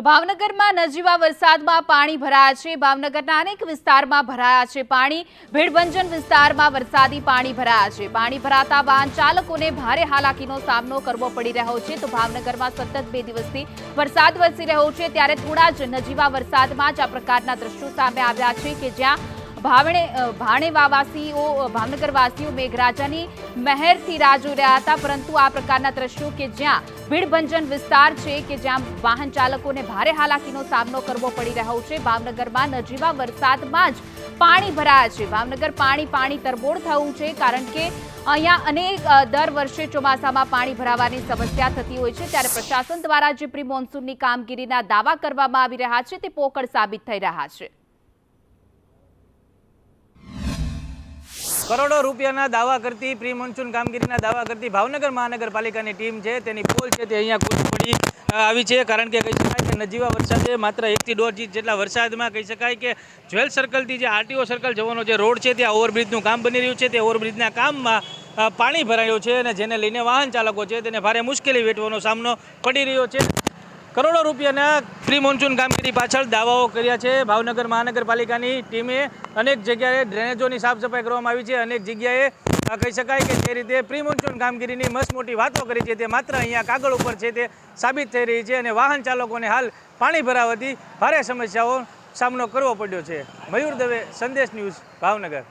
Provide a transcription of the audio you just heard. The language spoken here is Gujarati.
તો ભાવનગરમાં નજીવા વરસાદમાં પાણી ભરાયા છે. ભાવનગરના અનેક વિસ્તારમાં ભરાયા છે પાણી. ભીડભંજન વિસ્તારમાં વરસાદી પાણી ભરાયા છે. પાણી ભરાતા વાહન ચાલકોને ભારે હાલાકીનો સામનો કરવો પડી રહ્યો છે. તો ભાવનગરમાં સતત બે દિવસથી વરસાદ વરસી રહ્યો છે. ત્યારે થોડા જ નજીવા વરસાદમાં જ આ પ્રકારના દ્રશ્યો સામે આવ્યા છે કે જ્યાં ભાવણે ભાણેવાવાસીઓ ભાવનગરવાસીઓ, મેઘરાજાની મહેરથી રાહ જોઈ રહ્યા હતા. પરંતુ આ પ્રકારના દ્રશ્યો કે જ્યાં ભીડભંજન વિસ્તાર છે કે જ્યાં વાહન ચાલકોને ભારે હાલાકીનો સામનો કરવો પડી રહ્યો છે, ભાવનગરમાં નજીવા વરસાદમાં જ પાણી ભરાયા છે. ભાવનગર પાણી પાણી તરબોળ થયું છે કારણ કે અહીંયા અનેક દર વર્ષે ચોમાસામાં પાણી ભરાવાની સમસ્યા થતી હોય છે. ત્યારે પ્રશાસન દ્વારા જે પ્રી મોન્સૂનની કામગીરીના દાવા કરવામાં આવી રહ્યા છે, તે પોકળ સાબિત થઈ રહ્યા છે. કરોડો રૂપિયાના દાવા કરતી પ્રી મોન્સૂન કામગીરીના દાવા કરતી ભાવનગર મહાનગરપાલિકાની ટીમ છે, તેની પોલ છે તે અહીંયા કુદ પડી આવી છે. કારણ કે કહી શકાય કે નજીવા વરસાદે માત્ર એકથી દોઢ ઇંચ જેટલા વરસાદમાં કહી શકાય કે જ્વેલ સર્કલથી જે આરટીઓ સર્કલ જવાનો જે રોડ છે, ત્યાં ઓવરબ્રિજનું કામ બની રહ્યું છે. તે ઓવરબ્રિજના કામમાં પાણી ભરાયું છે અને જેને લઈને વાહન ચાલકો છે, તેને ભારે મુશ્કેલી વેઠવાનો સામનો પડી રહ્યો છે. કરોડો રૂપિયાના પ્રી મોન્સૂન કામગીરી પાછળ દાવાઓ કર્યા છે. ભાવનગર મહાનગરપાલિકાની ટીમે અનેક જગ્યાએ ડ્રેનેજોની સાફ સફાઈ કરવામાં આવી છે. અનેક જગ્યાએ કહી શકાય કે જે રીતે પ્રી મોન્સૂન કામગીરીની મસ્ત મોટી વાતો કરી છે તે માત્ર અહીંયા કાગળ ઉપર છે તે સાબિત થઈ રહી છે અને વાહન ચાલકોને હાલ પાણી ભરાવાથી ભારે સમસ્યાઓ સામનો કરવો પડ્યો છે. મયુર દવે, સંદેશ ન્યૂઝ, ભાવનગર.